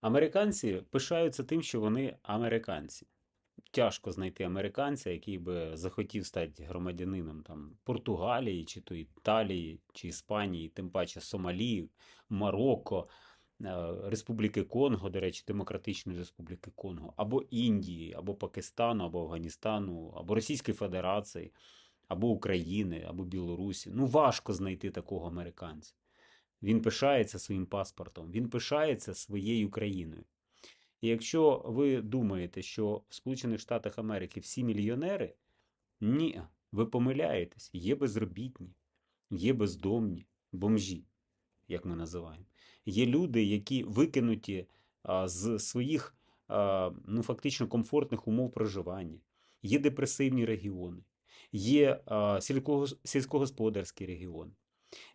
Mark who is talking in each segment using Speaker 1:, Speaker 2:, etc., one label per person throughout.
Speaker 1: Американці пишаються тим, що вони американці. Тяжко знайти американця, який би захотів стати громадянином там, Португалії, чи то Італії, чи Іспанії, тим паче Сомалії, Марокко, е, Республіки Конго, до речі, Демократичної Республіки Конго, або Індії, або Пакистану, або Афганістану, або Російської Федерації, або України, або Білорусі. Ну, важко знайти такого американця. Він пишається своїм паспортом, він пишається своєю країною. І якщо ви думаєте, що в Сполучених Штатах Америки всі мільйонери, ні, ви помиляєтесь, є безробітні, є бездомні, бомжі, як ми називаємо. Є люди, які викинуті а, з своїх а, ну, фактично комфортних умов проживання, є депресивні регіони, є а, сільськогос- сільськогосподарські регіони.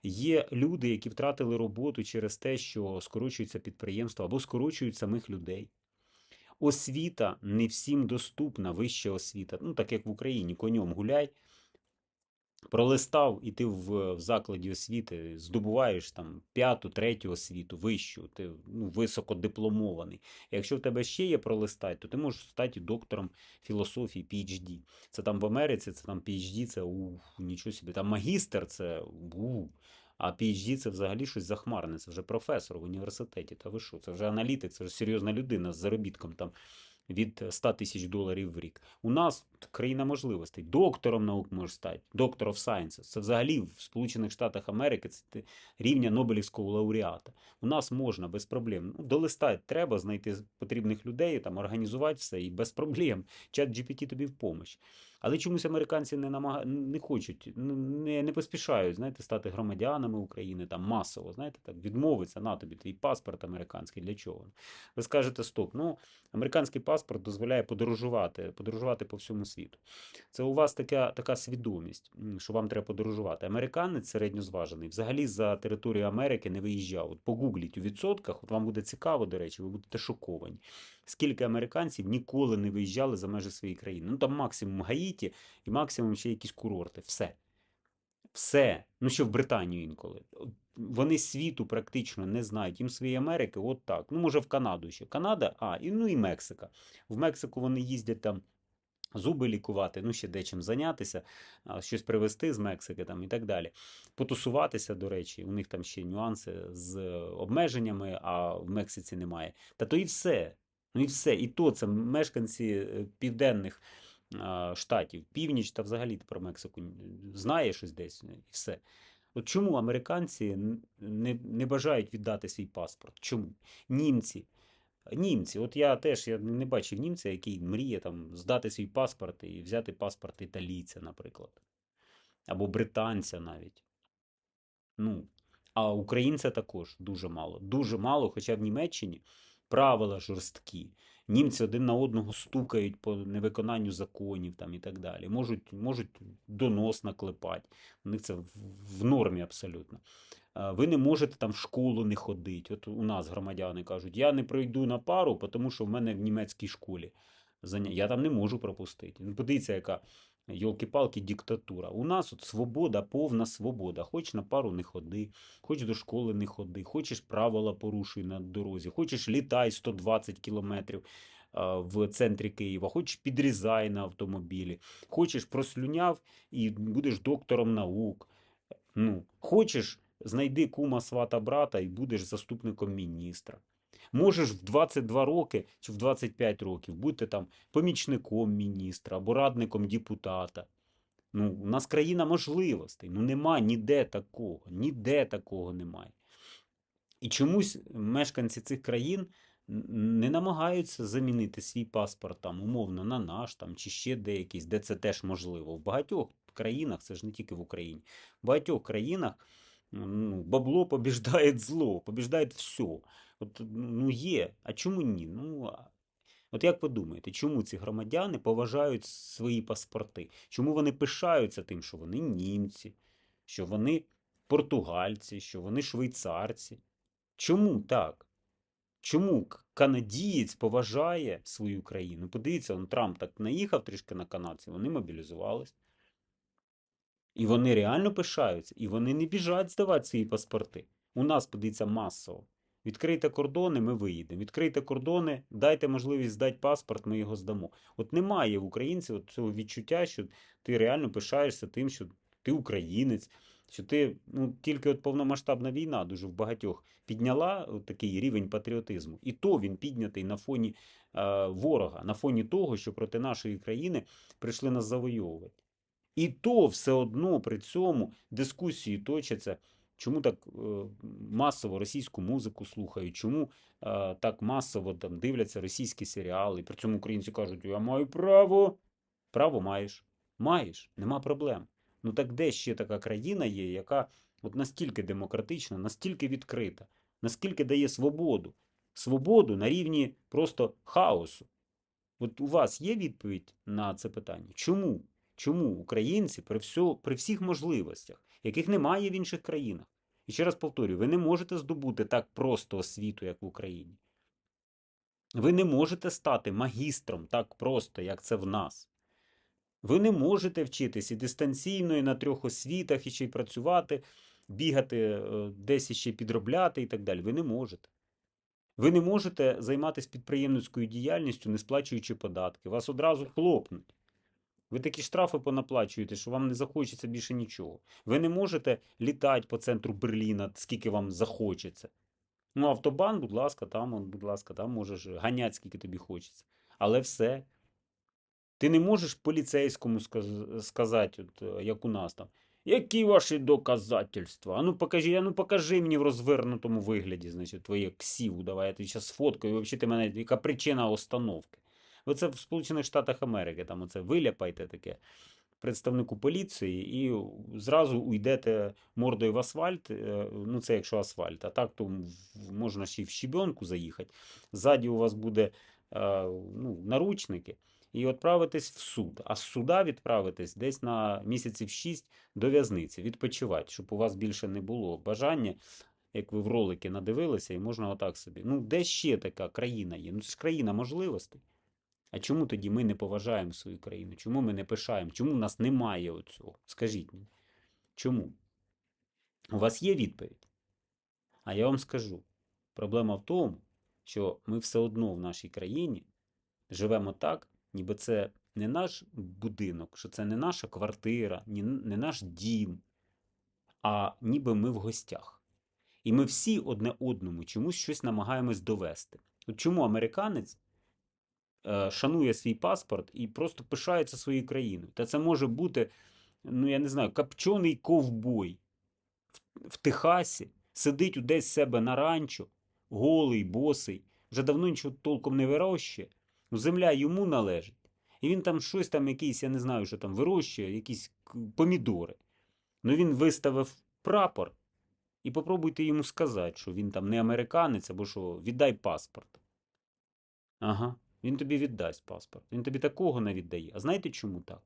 Speaker 1: Є люди, які втратили роботу через те, що скорочуються підприємства або скорочують самих людей. Освіта не всім доступна, вища освіта. Ну, так як в Україні, конем гуляй, пролистав, і ти в, в закладі освіти здобуваєш там п'яту, третю освіту, вищу, ти ну, високодипломований. Якщо в тебе ще є пролистать, то ти можеш стати доктором філософії, PhD. Це там в Америці, це там PhD, це ух, нічого собі. Там магістр, це ух. А PhD це взагалі щось захмарне, це вже професор в університеті. Та ви що? Це вже аналітик, це вже серйозна людина з заробітком там від 100 тисяч доларів в рік. У нас країна можливостей. Доктором наук може стати, доктор of sciences. Це взагалі в Сполучених Штатах Америки це рівня Нобелівського лауреата. У нас можна без проблем. Ну, долистати треба знайти потрібних людей, там організувати все і без проблем. Чат GPT тобі в помощь. Але чомусь американці не намага... не хочуть, ну, не, не поспішають, знаєте, стати громадянами України там масово, знаєте, так відмовиться на тобі твій паспорт американський. Для чого? Ви скажете, стоп, ну американський паспорт дозволяє подорожувати, подорожувати по всьому світу. Це у вас така, така свідомість, що вам треба подорожувати. Американець середньозважений взагалі за територію Америки не виїжджав. От погугліть у відсотках, от вам буде цікаво, до речі, ви будете шоковані. Скільки американців ніколи не виїжджали за межі своєї країни. Ну там максимум Гаїті і максимум ще якісь курорти. Все. Все. Ну що в Британію інколи. Вони світу практично не знають. Їм своєї Америки, от так. Ну, може, в Канаду ще. Канада, а, і, ну і Мексика. В Мексику вони їздять там зуби лікувати, ну ще дечим зайнятися, щось привезти з Мексики там і так далі. Потусуватися, до речі, у них там ще нюанси з обмеженнями, а в Мексиці немає. Та то і все. Ну і все. І то це мешканці е, південних штатів, північ та взагалі про Мексику знає щось десь, і все. От чому американці не, не бажають віддати свій паспорт? Чому? Німці. Німці, от я теж я не бачив німця, який мріє там здати свій паспорт і взяти паспорт італійця, наприклад. Або британця навіть. Ну, а українця також дуже мало. Дуже мало, хоча в Німеччині правила жорсткі. Німці один на одного стукають по невиконанню законів там і так далі. Можуть, можуть донос наклепати. У них це в, нормі абсолютно. Ви не можете там в школу не ходити. От у нас громадяни кажуть, я не пройду на пару, тому що в мене в німецькій школі. Я там не можу пропустити. Ну, подивіться, яка Йолки-палки, диктатура. У нас от свобода, повна свобода. Хоч на пару не ходи, хоч до школи не ходи, хочеш правила порушуй на дорозі, хочеш літай 120 кілометрів в центрі Києва, хочеш підрізай на автомобілі, хочеш прослюняв і будеш доктором наук. Ну, хочеш, знайди кума свата брата і будеш заступником міністра. Можеш в 22 роки чи в 25 років бути там помічником міністра або радником депутата. Ну, у нас країна можливостей. Ну нема ніде такого, ніде такого немає. І чомусь мешканці цих країн не намагаються замінити свій паспорт там, умовно, на наш там, чи ще деякийсь, де це теж можливо. В багатьох країнах, це ж не тільки в Україні, в багатьох країнах ну, бабло побіждає зло, побіждає все. От, ну, є. А чому ні? Ну, От як ви думаєте, чому ці громадяни поважають свої паспорти? Чому вони пишаються тим, що вони німці, що вони португальці, що вони швейцарці? Чому так? Чому канадієць поважає свою країну? Подивіться, он Трамп так наїхав трішки на канадців, вони мобілізувались. І вони реально пишаються, і вони не біжать здавати свої паспорти. У нас подивіться масово. Відкрийте кордони, ми виїдемо. Відкрийте кордони, дайте можливість здати паспорт, ми його здамо. От немає в українців цього відчуття, що ти реально пишаєшся тим, що ти українець, що ти ну, тільки от повномасштабна війна дуже в багатьох підняла такий рівень патріотизму. І то він піднятий на фоні е, ворога, на фоні того, що проти нашої країни прийшли нас завойовувати. І то все одно при цьому дискусії точаться. Чому так е, масово російську музику слухають? Чому так масово там дивляться російські серіали? І при цьому українці кажуть: я маю право. Право маєш. Маєш, нема проблем. Ну так де ще така країна є, яка от настільки демократична, настільки відкрита, наскільки дає свободу? Свободу на рівні просто хаосу. От у вас є відповідь на це питання? Чому? Чому українці при, всьо, при всіх можливостях, яких немає в інших країнах? І ще раз повторюю, ви не можете здобути так просто освіту, як в Україні. Ви не можете стати магістром так просто, як це в нас. Ви не можете вчитись і дистанційно, і на трьох освітах, і ще й працювати, бігати е, десь іще підробляти і так далі. Ви не можете. Ви не можете займатися підприємницькою діяльністю, не сплачуючи податки. Вас одразу хлопнуть. Ви такі штрафи понаплачуєте, що вам не захочеться більше нічого. Ви не можете літати по центру Берліна, скільки вам захочеться. Ну, автобан, будь ласка, там, будь ласка, там можеш ганяти, скільки тобі хочеться. Але все. Ти не можеш поліцейському сказ- сказати, от, е, як у нас там. Які ваші доказательства? А ну покажи, а ну покажи мені в розвернутому вигляді, значить, твоє ксіву, давай я тобі зараз сфоткаю, і взагалі ти мене, яка причина остановки. Ви це в Сполучених Штатах Америки, там оце виляпайте таке представнику поліції і зразу уйдете мордою в асфальт. е, Ну, це якщо асфальт, а так то можна ще й в щебенку заїхати. Ззаді у вас буде е, ну, наручники. І відправитись в суд. А з суда відправитись десь на місяців 6 до в'язниці, відпочивати, щоб у вас більше не було бажання, як ви в ролики надивилися, і можна отак собі. Ну, де ще така країна є? Ну, це ж країна можливостей. А чому тоді ми не поважаємо свою країну? Чому ми не пишаємо? Чому в нас немає оцього? Скажіть мені. Чому? У вас є відповідь? А я вам скажу: проблема в тому, що ми все одно в нашій країні живемо так, ніби це не наш будинок, що це не наша квартира, не наш дім, а ніби ми в гостях. І ми всі одне одному чомусь щось намагаємось довести. От чому американець шанує свій паспорт і просто пишається своєю країною? Та це може бути, ну я не знаю, капчений ковбой в, в Техасі, сидить десь себе на ранчо, голий, босий, вже давно нічого толком не вирощує. Ну, земля йому належить. І він там щось там якийсь, я не знаю, що там вирощує, якісь помідори. Ну він виставив прапор, і попробуйте йому сказати, що він там не американець, або що віддай паспорт. Ага, він тобі віддасть паспорт. Він тобі такого не віддає. А знаєте чому так?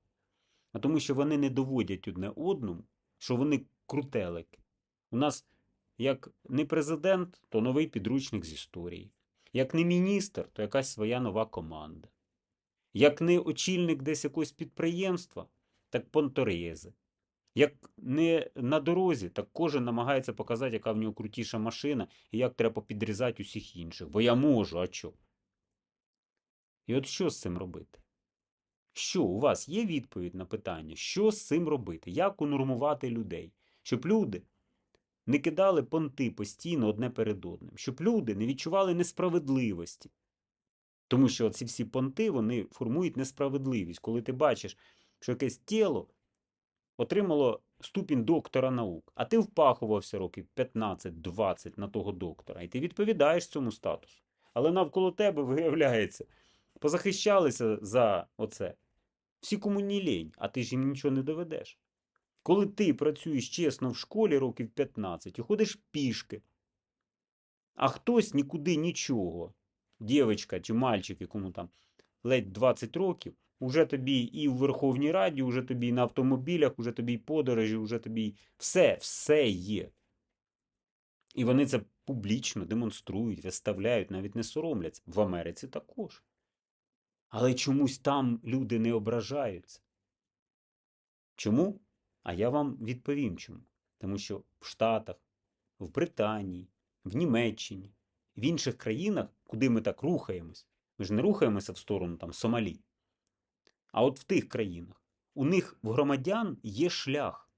Speaker 1: А тому, що вони не доводять одне одному, що вони крутелики. У нас як не президент, то новий підручник з історії. Як не міністр, то якась своя нова команда. Як не очільник десь якогось підприємства, так понторези. Як не на дорозі, так кожен намагається показати, яка в нього крутіша машина і як треба підрізати усіх інших. Бо я можу, а що? І от що з цим робити? Що у вас є відповідь на питання, що з цим робити? Як унормувати людей? Щоб люди не кидали понти постійно одне перед одним, щоб люди не відчували несправедливості. Тому що ці всі понти вони формують несправедливість. Коли ти бачиш, що якесь тіло отримало ступінь доктора наук, а ти впахувався років 15-20 на того доктора, і ти відповідаєш цьому статусу. Але навколо тебе, виявляється, позахищалися за оце. Всі кому не лінь, а ти ж їм нічого не доведеш. Коли ти працюєш чесно в школі років 15 і ходиш пішки, а хтось нікуди нічого, дівчинка чи мальчик, якому там ледь 20 років, уже тобі і в Верховній Раді, уже тобі і на автомобілях, уже тобі і подорожі, уже тобі і все, все є. І вони це публічно демонструють, виставляють, навіть не соромляться. В Америці також. Але чомусь там люди не ображаються. Чому? А я вам відповім чому. Тому що в Штатах, в Британії, в Німеччині, в інших країнах, куди ми так рухаємось, ми ж не рухаємося в сторону там Сомалі. А от в тих країнах у них в громадян є шлях.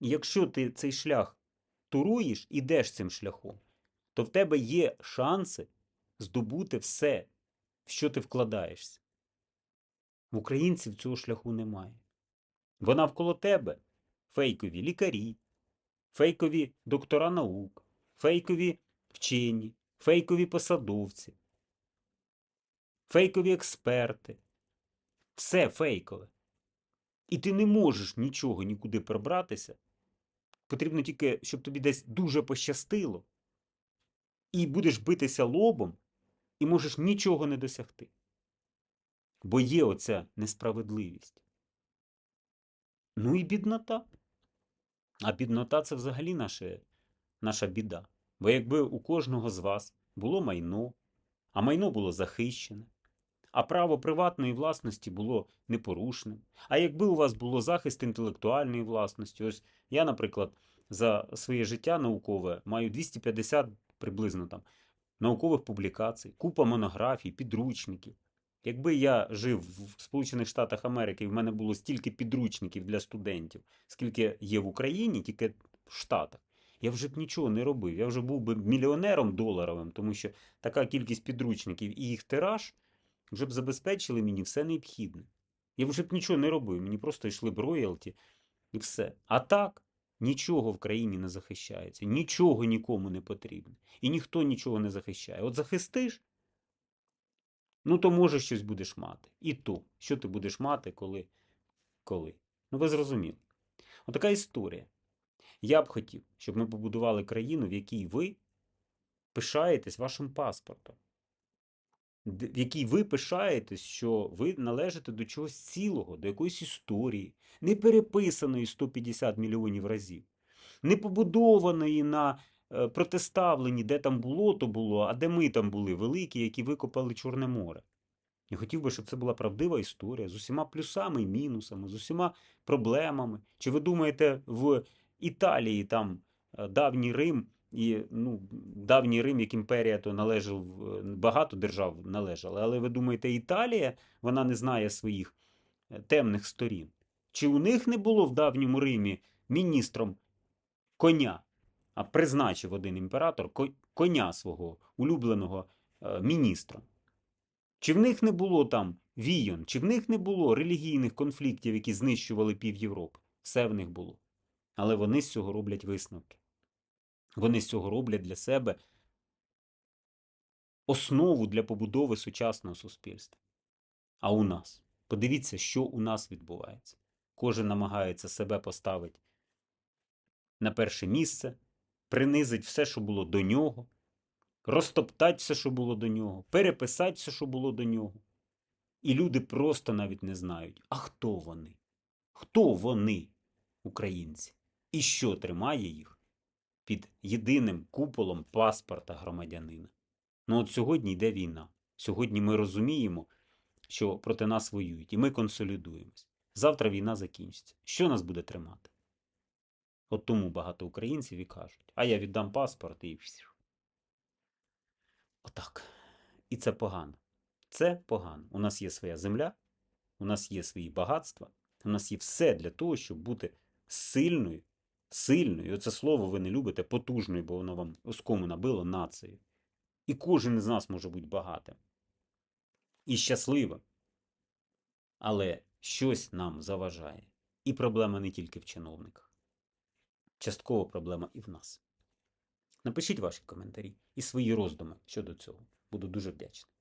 Speaker 1: І якщо ти цей шлях туруєш, ідеш цим шляхом, то в тебе є шанси здобути все, в що ти вкладаєшся. В українців цього шляху немає. Бо навколо тебе фейкові лікарі, фейкові доктора наук, фейкові вчені, фейкові посадовці, фейкові експерти. Все фейкове. І ти не можеш нічого нікуди пробратися. Потрібно тільки, щоб тобі десь дуже пощастило. І будеш битися лобом, і можеш нічого не досягти. Бо є оця несправедливість. Ну і біднота. А біднота це взагалі наше, наша біда. Бо якби у кожного з вас було майно, а майно було захищене, а право приватної власності було непорушним, а якби у вас було захист інтелектуальної власності, ось я, наприклад, за своє життя наукове маю 250 приблизно там наукових публікацій, купа монографій, підручників. Якби я жив в Сполучених Штатах Америки і в мене було стільки підручників для студентів, скільки є в Україні, тільки в Штатах, я вже б нічого не робив. Я вже був би мільйонером доларовим, тому що така кількість підручників і їх тираж вже б забезпечили мені все необхідне. Я вже б нічого не робив, мені просто йшли б роялті і все. А так, нічого в країні не захищається, нічого нікому не потрібно. І ніхто нічого не захищає. От захистиш, ну то може щось будеш мати. І то, що ти будеш мати, коли. коли. Ну ви зрозуміли. Отака історія. Я б хотів, щоб ми побудували країну, в якій ви пишаєтесь вашим паспортом в якій ви пишаєтесь, що ви належите до чогось цілого, до якоїсь історії, не переписаної 150 мільйонів разів, не побудованої на е, протиставленні, де там було, то було, а де ми там були великі, які викопали Чорне море. Я хотів би, щоб це була правдива історія з усіма плюсами і мінусами, з усіма проблемами. Чи ви думаєте, в Італії там е, давній Рим і ну, давній Рим, як імперія, то належав е, багато держав належали. Але ви думаєте, Італія вона не знає своїх темних сторін? Чи у них не було в давньому Римі міністром коня, призначив один імператор коня свого улюбленого е, міністра? Чи в них не було там війн, чи в них не було релігійних конфліктів, які знищували пів Європи? Все в них було. Але вони з цього роблять висновки. Вони з цього роблять для себе основу для побудови сучасного суспільства. А у нас? Подивіться, що у нас відбувається. Кожен намагається себе поставити на перше місце, принизить все, що було до нього, розтоптати все, що було до нього, переписати все, що було до нього. І люди просто навіть не знають, а хто вони? Хто вони, українці? І що тримає їх під єдиним куполом паспорта громадянина? Ну от сьогодні йде війна. Сьогодні ми розуміємо, що проти нас воюють, і ми консолідуємось. Завтра війна закінчиться. Що нас буде тримати? От тому багато українців і кажуть, а я віддам паспорт і. Отак. І це погано. Це погано. У нас є своя земля, у нас є свої багатства, у нас є все для того, щоб бути сильною, сильною. І оце слово ви не любите, потужною, бо воно вам оскому набило нацією. І кожен з нас може бути багатим. І щасливим. Але щось нам заважає. І проблема не тільки в чиновниках. Частково проблема і в нас. Напишіть ваші коментарі і свої роздуми щодо цього. Буду дуже вдячний.